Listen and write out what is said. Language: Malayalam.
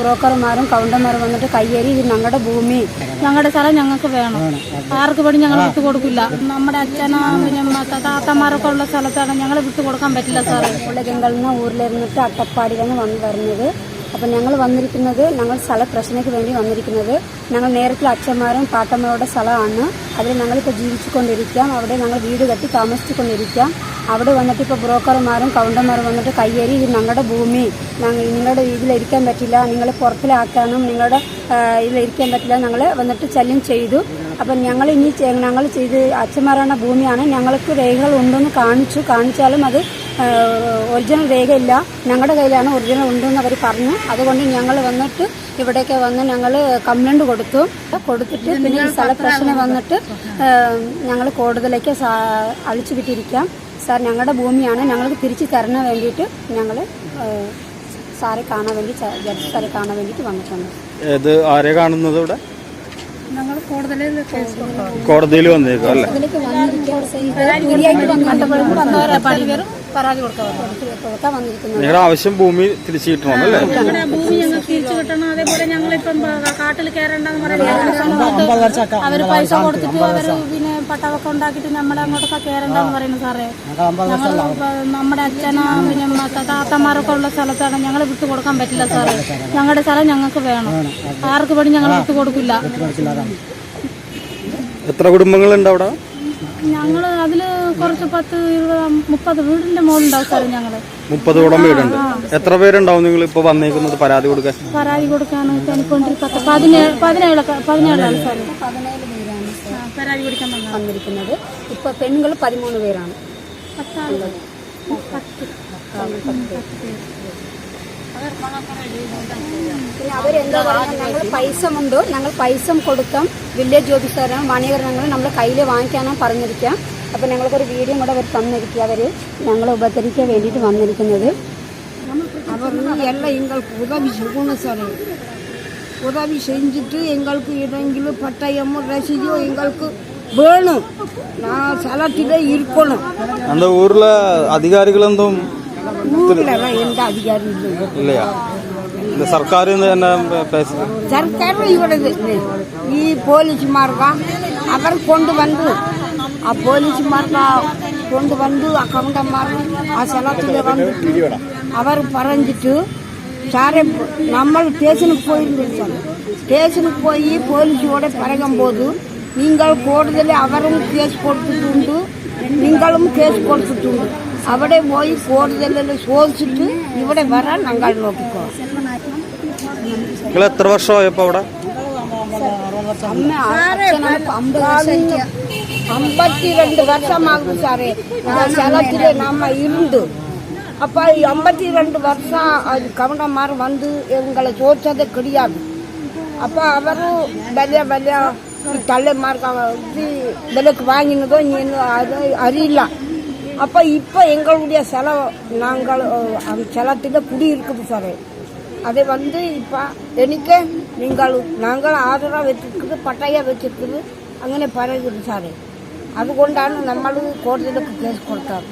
ബ്രോക്കർമാരും കൗണ്ടർമാരും വന്നിട്ട് കയ്യേറി ഇത് ഞങ്ങളുടെ ഭൂമി. ഞങ്ങളുടെ സ്ഥലം ഞങ്ങൾക്ക് വേണം. ആർക്ക് പണി ഞങ്ങൾ വിട്ടു കൊടുക്കില്ല. നമ്മുടെ അച്ഛനോ പിന്നെ താത്തമാരൊക്കെ ഉള്ള സ്ഥലത്താണ് ഞങ്ങൾ വിട്ടു കൊടുക്കാൻ പറ്റില്ല സാറേ. ഉള്ളകെങ്കിൽ നിന്ന് ഊരിലിരുന്നിട്ട് അട്ടപ്പാടിയിലാണ് വന്ന് വരുന്നത്. അപ്പം ഞങ്ങൾ വന്നിരിക്കുന്നത് ഞങ്ങൾ സ്ഥല പ്രശ്നയ്ക്ക് വേണ്ടി വന്നിരിക്കുന്നത്. ഞങ്ങൾ നേരത്തെ അച്ഛന്മാരും പാട്ടമ്മയുടെ സ്ഥലമാണ്. അതിൽ ഞങ്ങളിപ്പോൾ ജീവിച്ചു കൊണ്ടിരിക്കാം അവിടെ ഞങ്ങൾ വീട് കെട്ടി താമസിച്ചു കൊണ്ടിരിക്കാം അവിടെ വന്നിട്ട് ഇപ്പോൾ ബ്രോക്കർമാരും കൗണ്ടർമാരും വന്നിട്ട് കയ്യേറി ഇത് ഞങ്ങളുടെ ഭൂമി. ഞങ്ങൾ നിങ്ങളുടെ ഇതിലിരിക്കാൻ പറ്റില്ല. നിങ്ങളെ പുറത്തിലാക്കാനും നിങ്ങളുടെ ഇതിലിരിക്കാൻ പറ്റില്ല. ഞങ്ങൾ വന്നിട്ട് ശല്യം ചെയ്തു. അപ്പം ഞങ്ങൾ ഇനി ഞങ്ങൾ ചെയ്ത് അച്ഛന്മാരാണ് ഭൂമിയാണ്. ഞങ്ങൾക്ക് രേഖകൾ ഉണ്ടെന്ന് കാണിച്ചു. കാണിച്ചാലും അത് ഒറിജിനൽ രേഖയില്ല. ഞങ്ങളുടെ കയ്യിലാണ് ഒറിജിനൽ ഉണ്ടെന്ന് അവർ പറഞ്ഞു. അതുകൊണ്ട് ഞങ്ങൾ വന്നിട്ട് ഇവിടേക്ക് വന്ന് ഞങ്ങൾ കംപ്ലൈന്റ് കൊടുത്തു. കൊടുത്തിട്ട് പിന്നെ ഈ സ്ഥല പ്രശ്നം വന്നിട്ട് ഞങ്ങൾ കോടതിയിലേക്ക് അഴിച്ചു വിട്ടിരിക്കാം. സാർ ഞങ്ങളുടെ ഭൂമിയാണ്. ഞങ്ങൾക്ക് തിരിച്ചു തരണ വേണ്ടിയിട്ട് ഞങ്ങൾ സാറെ കാണാൻ വേണ്ടി ജഡ്ജി സാറെ കാണാൻ വേണ്ടിയിട്ട് വന്നിട്ടുണ്ട്. ഏത് ആരെ കാണുന്നത് ഇവിടെ? ഞങ്ങൾ കൂടുതൽ കോടതിയിൽ വന്നേക്കും അല്ലേ? നിങ്ങളുടെ ആവശ്യം ഭൂമി തിരിച്ചു കിട്ടണം അല്ലേ? ഞങ്ങളുടെ ഭൂമി ഞങ്ങൾ തിരിച്ചു കിട്ടണം. അതേപോലെ ഞങ്ങളിപ്പം കാട്ടിൽ കയറണ്ടെന്ന് പറയുന്നത് അവർ പൈസ കൊടുത്തിട്ട് അവർ പിന്നെ പട്ടവൊക്കെ ഉണ്ടാക്കിയിട്ട് നമ്മളെ അങ്ങോട്ടൊക്കെ കയറണ്ടെന്ന് പറയുന്നു സാറേ. ഞങ്ങൾ നമ്മുടെ അച്ഛനാ പിന്നെ താത്തമാരൊക്കെ ഉള്ള സ്ഥലത്താണ് ഞങ്ങൾ വിട്ടു കൊടുക്കാൻ പറ്റില്ല സാറേ. ഞങ്ങളുടെ സ്ഥലം ഞങ്ങൾക്ക് വേണം. ആർക്ക് വേണ്ടി ഞങ്ങൾ വിട്ടു കൊടുക്കില്ല. എത്ര കുടുംബങ്ങളുണ്ട് അവിടെ? ഞങ്ങൾ അതിൽ കുറച്ച് പത്ത് ഇരുപത് മുപ്പത് വീടിന്റെ മുകളിലുണ്ടാവും സാറേ ഞങ്ങൾ. മുപ്പതോളം വീടുണ്ട്. എത്ര പേരുണ്ടാവും നിങ്ങൾ ഇപ്പൊ വന്നേക്കുന്നത് പരാതി കൊടുക്കാൻ? പരാതി കൊടുക്കാൻ പതിനേഴ് പതിനേഴ് പതിനേഴാണ് സാറേ. വന്നിരിക്കുന്നത്. ഇപ്പോൾ പെണ്ണുങ്ങൾ പതിമൂന്ന് പേരാണ്. പിന്നെ അവരെന്താ പറയുക? ഞങ്ങൾ പൈസ ഉണ്ട് ഞങ്ങൾ പൈസ കൊടുക്കാം. വില്ലേജ് ഓഫീസുകാരാണ്. മണികരണങ്ങൾ നമ്മൾ കയ്യിൽ വാങ്ങിക്കാനാണ് പറഞ്ഞിരിക്കാം അപ്പോൾ ഞങ്ങൾക്കൊരു വീഡിയോ കൂടെ അവർ തന്നിരിക്കുക അവർ. ഞങ്ങളെ ഉപകരിക്കാൻ വേണ്ടിയിട്ട് വന്നിരിക്കുന്നത്. അവർ എല്ലാം ഇങ്ങൾക്ക് സാറേ உதவி செஞ்சுட்டு எங்களுக்கு இறங்கிலும் பட்டயமோ ரசிதோ எங்களுக்கு வேணும். நான் சலத்திலே இருக்கணும். அந்த ஊரில் அதிகாரிகள் இருந்தும் ஊரில் எந்த அதிகாரி இல்லையா. இந்த சர்க்கார் என்ன பேச சர்க்கார் இவரது. ஈ போலீஸ்மார்க்கா? அவர் கொண்டு வந்து ಆ கொண்டு வந்து ಕೊಂಡು ಬಂದು ಆ ಕಂಡ ಮಾರ್ಗ ಆ ಸಲತ್ತಿಗೆ സാറേ നമ്മൾ സ്റ്റേഷനിൽ പോയിരുന്നു സാർ സ്റ്റേഷനിൽ പോയി പോലീസോടെ പറയുമ്പോൾ നിങ്ങൾ കൂടുതൽ അവരും കേസ് കൊടുത്തിട്ടുണ്ട് നിങ്ങളും കേസ് കൊടുത്തിട്ടുണ്ട് അവിടെ പോയി കൂടുതൽ ചോദിച്ചിട്ട് ഇവിടെ വരാൻ ഞങ്ങൾ നോക്കിക്കോ നിങ്ങൾ എത്ര വർഷമായപ്പോ അവിടെ ஐம்பத்தி ரெண்டு வருஷமாகுது சாரே சிலத்தில் நம்ம இருந்து அப்போ ஐம்பத்தி ரெண்டு வருஷம் அது கவனமாக வந்து எங்களை சோதிச்சதே கிடையாது. அப்போ அவரும் வெளியே வெளியே தள்ளை விலைக்கு வாங்கினதோ அது அறியல. அப்போ இப்போ எங்களுடைய செலவு நாங்கள் அந்த செலத்தில் குடியிருக்குது சார். அதை வந்து இப்போ எனக்கு நீங்கள் நாங்கள் ஆதரவாக வச்சிருக்குது பட்டையாக வச்சிருக்குது அங்கே பரவுது சார். அதுகொண்டான நம்மளும் கோர்ட்டுக்கு கேஸ் கொடுத்தாரு.